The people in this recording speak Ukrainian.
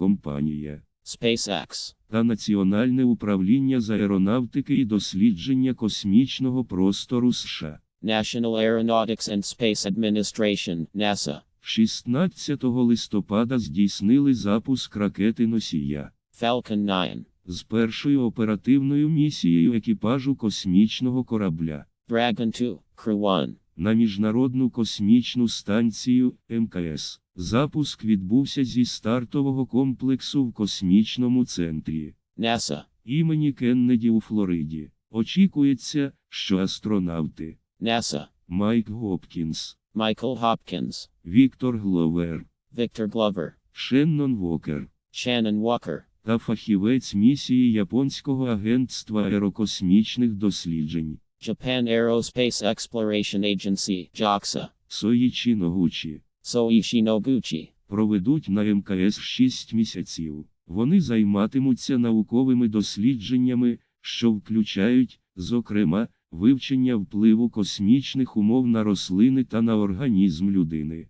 компанія. SpaceX, та Національне управління з аеронавтики і дослідження космічного простору США. National Aeronautics and Space Administration, NASA, 16 листопада здійснили запуск ракети носія. Falcon 9, з першою оперативною місією екіпажу космічного корабля. Dragon 2, Crew 1, на міжнародну космічну станцію МКС. Запуск відбувся зі стартового комплексу в космічному центрі. NASA, імені Кеннеді у Флориді. Очікується, що астронавти. NASA, Майк Гопкінс, Michael Hopkins, Віктор Гловер, Victor Glover, Шеннон Вокер. Shannon Walker, та фахівець місії Японського агентства аерокосмічних досліджень. Japan Aerospace Exploration Agency, JAXA, Соїчі Ногучі Noguchi, проведуть на МКС 6 місяців. Вони займатимуться науковими дослідженнями, що включають, зокрема, вивчення впливу космічних умов на рослини та на організм людини.